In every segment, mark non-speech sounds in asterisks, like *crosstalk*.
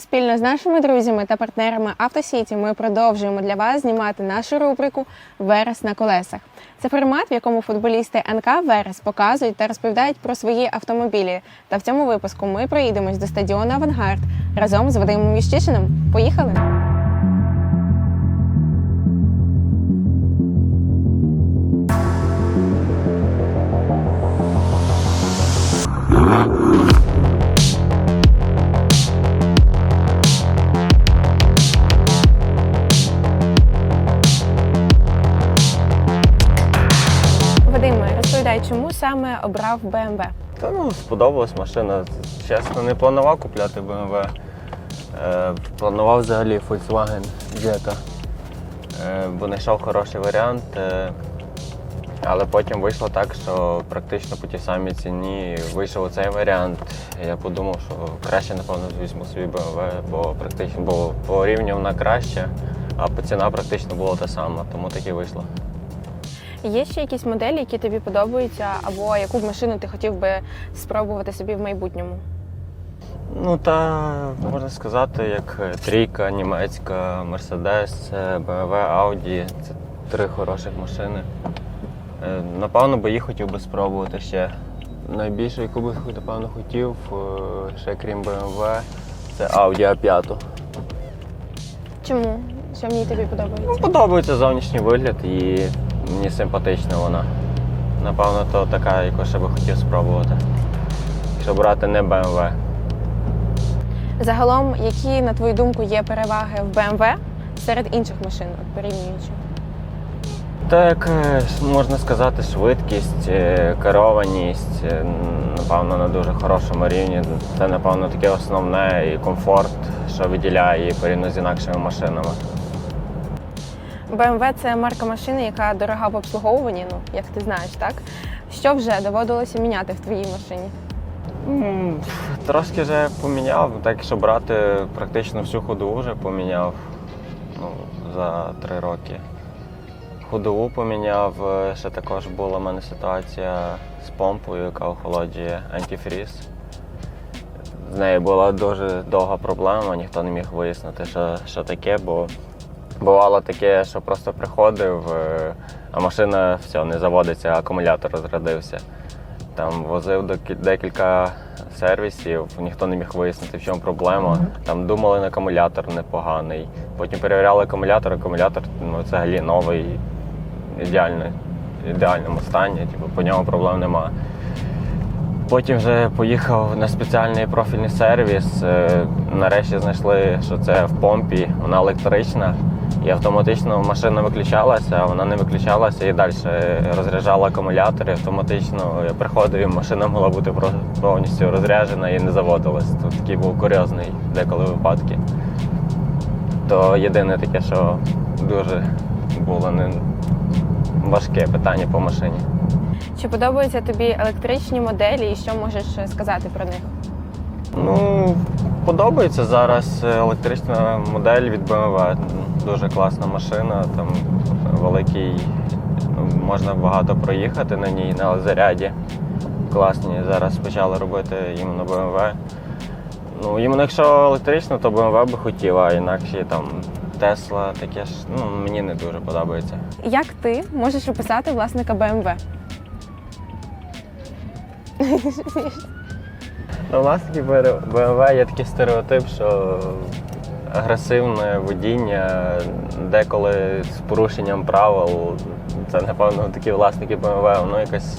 спільно з нашими друзями та партнерами Автосіті ми продовжуємо для вас знімати нашу рубрику Верес на колесах. Це формат, в якому футболісти НК Верес показують та розповідають про свої автомобілі. Та в цьому випуску ми проїдемось до стадіону Авангард разом з Вадимом Віщишиним. Поїхали! Саме обрав BMW? Та ну, сподобалась машина. Чесно, не планував купляти BMW. Е, планував взагалі Volkswagen Jetta. Е, бо знайшов хороший варіант. Е, але потім вийшло так, що практично по тій самій ціні вийшов цей варіант. Я подумав, що краще, напевно, візьму собі BMW, бо практично бо по рівню вона краще, а по ціна практично була та сама, тому так і вийшло. Є ще якісь моделі, які тобі подобаються, або яку б машину ти хотів би спробувати собі в майбутньому? Ну та можна сказати, як трійка, німецька, Мерседес, BMW, Audi. Це три хороших машини. Е, Напевно, би їх хотів би спробувати ще. Найбільше, яку би напевно хотів, е, ще крім BMW, це Audi A5. Чому? Що мені тобі Ну, подобається? подобається зовнішній вигляд і мені симпатична вона. Напевно, то така, яку ще би хотів спробувати. Якщо брати не BMW. Загалом, які, на твою думку, є переваги в BMW серед інших машин, от порівнюючи? Так, е, можна сказати, швидкість, е, керованість, е, напевно, на дуже хорошому рівні. Це, напевно, таке основне і комфорт, що виділяє її порівняно з інакшими машинами. BMW – це марка машини, яка дорога в обслуговуванні, ну як ти знаєш, так? Що вже доводилося міняти в твоїй машині? Трошки вже поміняв, так якщо брати практично всю ходову вже поміняв ну, за три роки. Ходову поміняв, е, ще також була в мене ситуація з помпою, яка охолоджує антифріз. З нею була дуже довга проблема, ніхто не міг вияснити, що, що таке, бо бувало таке, що просто приходив, е, а машина все, не заводиться, акумулятор розрядився. Там возив до декілька сервісів, ніхто не міг вияснити, в чому проблема. Там думали, на акумулятор непоганий. Потім перевіряли акумулятор, акумулятор ну, взагалі новий, ідеальний, в ідеальному стані, типу, по ньому проблем нема. Потім вже поїхав на спеціальний профільний сервіс. е, Нарешті знайшли, що це в помпі, вона електрична. І автоматично машина виключалася, а вона не виключалася і далі розряджала акумулятор. І автоматично я приходив, і машина могла бути повністю розряджена і не заводилась. Тут такий був курйозний деколи випадки. То єдине таке, що дуже було не важке питання по машині. Чи подобаються тобі електричні моделі і що можеш е, сказати про них? Ну, подобається зараз електрична модель від BMW. Дуже класна машина, там великий, ну, можна багато проїхати на ній на заряді. Класні. Зараз почали робити іменно BMW. Ну, іменно якщо електрично, то BMW би хотіла, а інакше там Tesla, таке ж ну, мені не дуже подобається. Як ти можеш описати власника BMW? Ну, власників BMW є такий стереотип, що агресивне водіння, деколи з порушенням правил. Це, напевно, такі власники BMW, воно якось,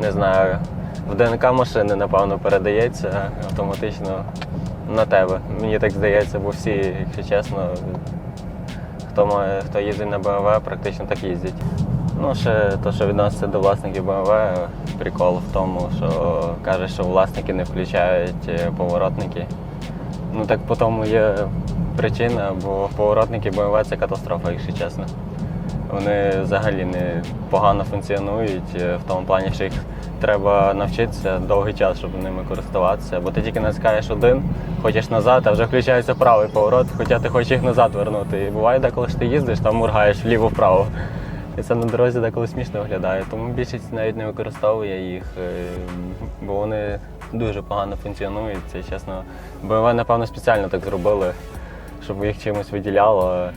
не знаю, в ДНК машини, напевно, передається автоматично на тебе. Мені так здається, бо всі, якщо чесно, хто має, хто їздить на BMW, практично так їздять. Ну, ще те, що відноситься до власників BMW, прикол в тому, що каже, що власники не включають е, поворотники. Ну так по тому є причина, бо поворотники BMW це катастрофа, якщо чесно. Вони взагалі не погано функціонують е, в тому плані, що їх треба навчитися довгий час, щоб ними користуватися. Бо ти тільки натискаєш один, хочеш назад, а вже включається правий поворот, хоча ти хочеш їх назад вернути. І буває деколи що ти їздиш, там моргаєш вліво-вправо. І це на дорозі деколи смішно виглядає. Тому більшість навіть не використовує їх, е, бо вони дуже погано функціонують. Це чесно. BMW, напевно, спеціально так зробили, щоб їх чимось виділяло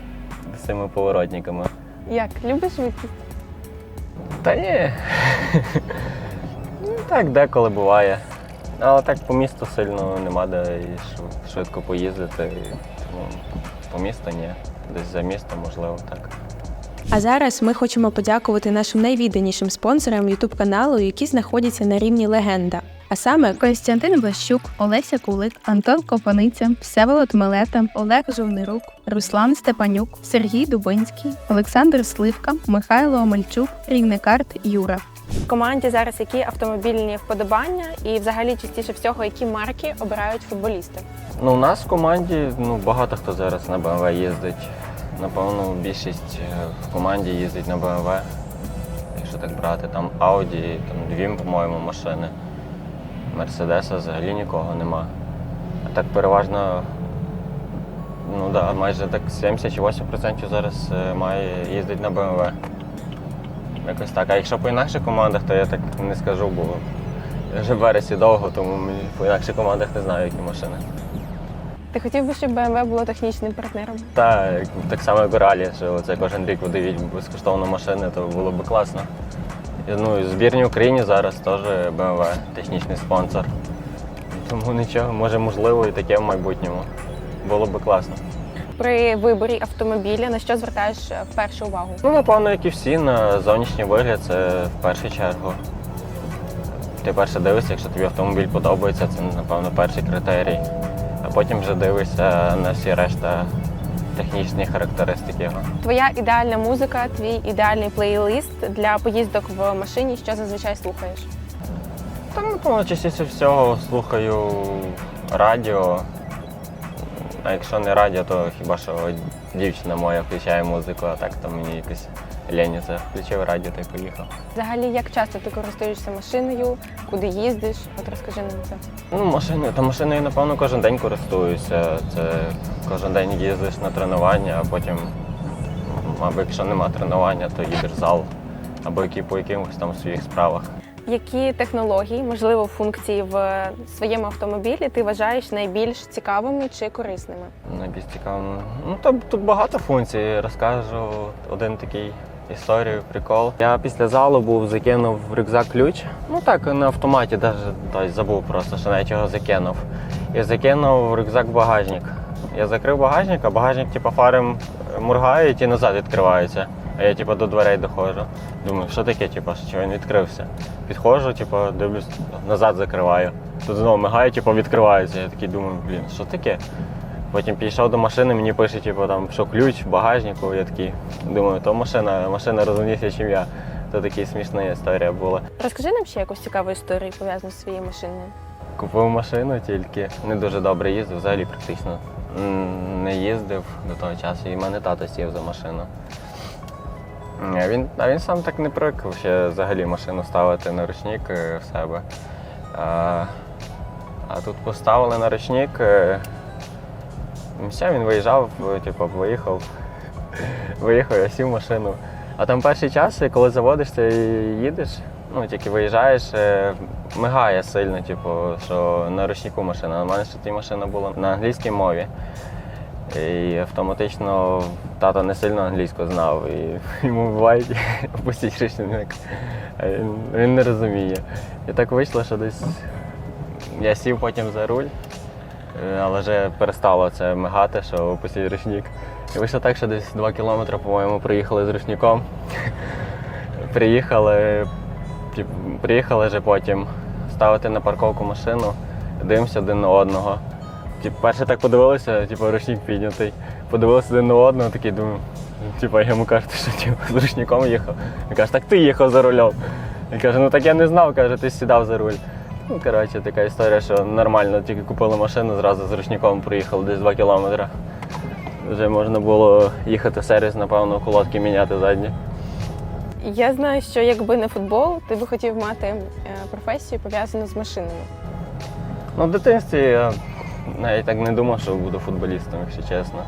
з цими поворотниками. Як любиш швидкість? Та ні. Ну, так деколи буває. Але так по місту сильно нема де і швидко поїздити. Тому по місту ні. Десь за містом, можливо, так. А зараз ми хочемо подякувати нашим найвідданішим спонсорам youtube каналу, які знаходяться на рівні легенда. А саме Костянтин Блащук, Олеся Кулик, Антон Копаниця, Всеволод Мелета, Олег Жовнирук, Руслан Степанюк, Сергій Дубинський, Олександр Сливка, Михайло Омельчук, Рівникарт Юра. в команді зараз які автомобільні вподобання і взагалі частіше всього, які марки обирають футболісти. Ну, у нас в команді ну, багато хто зараз на BMW їздить. Напевно, більшість е, в команді їздить на BMW. Якщо так брати, там Audi, там дві, по-моєму, машини. Мерседеса взагалі нікого нема. А так переважно, ну да, майже так 70 чи 80% зараз е, має їздить на BMW. Якось так. А якщо по інакших командах, то я так не скажу, бо я вже в вересі довго, тому мені по інакших командах не знаю, які машини. Ти хотів би, щоб BMW було технічним партнером? Так, так само як у ралі, що це кожен рік видають безкоштовно машини, то було б класно. Ну, і в збірній Україні зараз теж BMW технічний спонсор. Тому нічого, може можливо і таке в майбутньому. Було б класно. При виборі автомобіля на що звертаєш е, першу увагу? Ну, напевно, як і всі, на зовнішній вигляд це в першу чергу. Ти перше дивишся, якщо тобі автомобіль подобається, це, напевно, перший критерій. А потім вже дивишся на всі решта технічні характеристики його. Твоя ідеальна музика, твій ідеальний плейлист для поїздок в машині, що зазвичай слухаєш? Та, напевно, частіше всього слухаю радіо. А якщо не радіо, то хіба що дівчина моя включає музику, а так там мені якось лені це включив радіо та й поїхав. Взагалі, як часто ти користуєшся машиною, куди їздиш? От розкажи нам це. Ну, машиною, та машиною, напевно, кожен день користуюся. Це кожен день їздиш на тренування, а потім, або якщо нема тренування, то їдеш в зал, або які по якимось там своїх справах. Які технології, можливо, функції в своєму автомобілі ти вважаєш найбільш цікавими чи корисними? Найбільш цікаво. Ну тут, тут багато функцій. Розкажу один такий історію, прикол. Я після залу був закинув в рюкзак ключ. Ну так, на автоматі навіть забув просто, що навіть його закинув. І закинув в рюкзак багажник. Я закрив багажник, а багажник типу, фарем моргають і назад відкривається. А я типу, до дверей доходжу. Думаю, що таке, типу, що він відкрився. Підходжу, типу, дивлюсь, назад закриваю. Тут знову мигає, типу, відкривається. Я такий думаю, блін, що таке? Потім підійшов до машини, мені пише, типу, там, що ключ в багажнику. Я такий думаю, то машина, машина розумніша, ніж я. То така смішна історія була. Розкажи нам ще якусь цікаву історію пов'язану з своєю машиною. Купив машину тільки не дуже добре їздив, взагалі практично не їздив до того часу, і в мене тато сів за машину. Ні, Він, а він сам так не привик ще взагалі машину ставити на ручник е, в себе. А, а тут поставили на ручник. Все, він виїжджав, типу, виїхав. Виїхав, я сів машину. А там перший час, коли заводишся і їдеш, ну тільки виїжджаєш, е, мигає сильно, типу, що на ручнику машина. У мене ще ті машина була на англійській мові. І автоматично тато не сильно англійську знав. І *laughs* йому бувають опустіть *laughs* ручник. Він, не розуміє. І так вийшло, що десь я сів потім за руль, але вже перестало це мигати, що опустіть ручник. І вийшло так, що десь 2 кілометри, по-моєму, приїхали з ручником. *laughs* приїхали, приїхали вже потім ставити на парковку машину, дивимося один на одного. Типу, перше так подивилися, типу, ручник піднятий. Подивилися один на одного, такий думаю, типу, я йому кажуть, що типу, з ручником їхав. Він каже, так ти їхав за рулем. Він каже, ну так я не знав, каже, ти сідав за руль. Ну, коротше, така історія, що нормально, тільки купили машину, зразу з ручником приїхали десь 2 кілометри. Вже можна було їхати в сервіс, напевно, колодки міняти задні. Я знаю, що якби не футбол, ти би хотів мати е, професію пов'язану з машинами. Ну, в дитинстві я навіть так не думав, що буду футболістом, якщо чесно.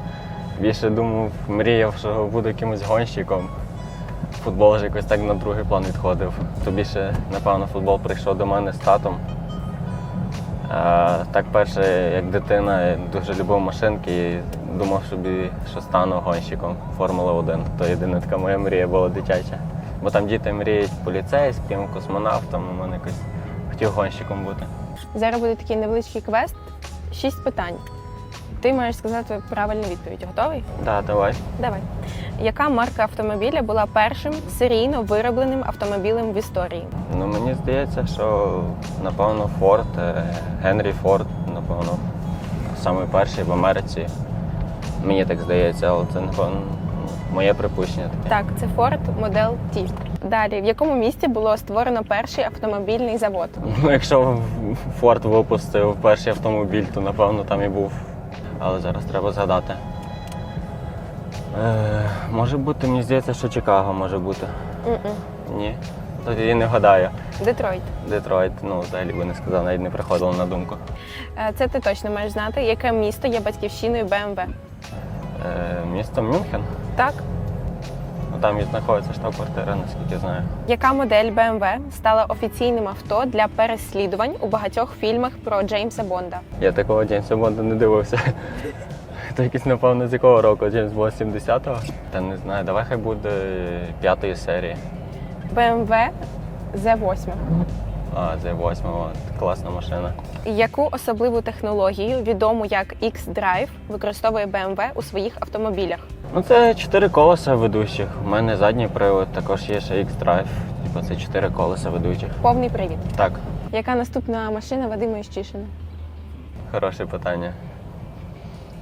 Більше думав, мріяв, що буду якимось гонщиком. Футбол ж якось так на другий план відходив. То більше, напевно, футбол прийшов до мене з татом. А, так перше, як дитина, я дуже любив машинки і думав собі, що стану гонщиком Формула 1. То єдина така моя мрія була дитяча. Бо там діти мріють поліцейським, космонавтом, а мене якось хотів гонщиком бути. Зараз буде такий невеличкий квест. Шість питань. Ти маєш сказати правильну відповідь. Готовий? Так, давай. Давай. Яка марка автомобіля була першим серійно виробленим автомобілем в історії? Ну мені здається, що напевно Форд, е, Генрі Форд, напевно, самий перший в Америці. Мені так здається, але це напевно моє припущення таке. Так, це Ford Model T. Далі, в якому місті було створено перший автомобільний завод? *laughs* Ну, якщо Форд випустив перший автомобіль, то напевно там і був. Але зараз треба згадати. Е, може бути, мені здається, що Чикаго може бути. М-м. Ні. Тоді не вгадаю. Детройт. Детройт, ну взагалі би не сказав, навіть не приходило на думку. Е, Це ти точно маєш знати, яке місто є батьківщиною BMW. Е, місто Мюнхен. Так. Ну, там і знаходиться штаб-квартира, наскільки знаю. Яка модель BMW стала офіційним авто для переслідувань у багатьох фільмах про Джеймса Бонда? Я такого Джеймса Бонда не дивився. То якийсь, напевно, з якого року? Джеймс Бонд 70-го? Та не знаю, давай хай буде п'ятої серії. BMW Z8. А, це восьма, от, класна машина. Яку особливу технологію, відому як X-Drive, використовує BMW у своїх автомобілях? Ну, це чотири колеса ведучих. У мене задній привод, також є ще X-Drive. Типу це чотири колеса ведучих. Повний привід. Так, Яка наступна машина Вадима Іщишина? хороше питання.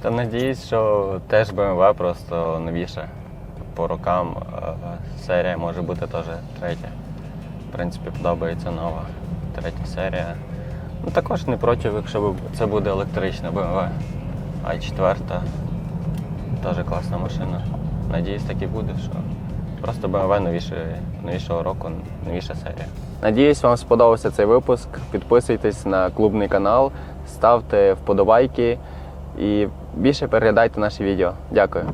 Та надіюсь, що теж BMW просто новіше. По рокам е, серія може бути теж третя. В принципі, подобається нова третя серія. Ну, також не проти, якщо це буде електрична BMW. А й четверта теж класна машина. Надіюсь, так і буде, що просто BMW новіше, новішого року, новіша серія. Надіюсь, вам сподобався цей випуск. Підписуйтесь на клубний канал, ставте вподобайки і більше переглядайте наші відео. Дякую.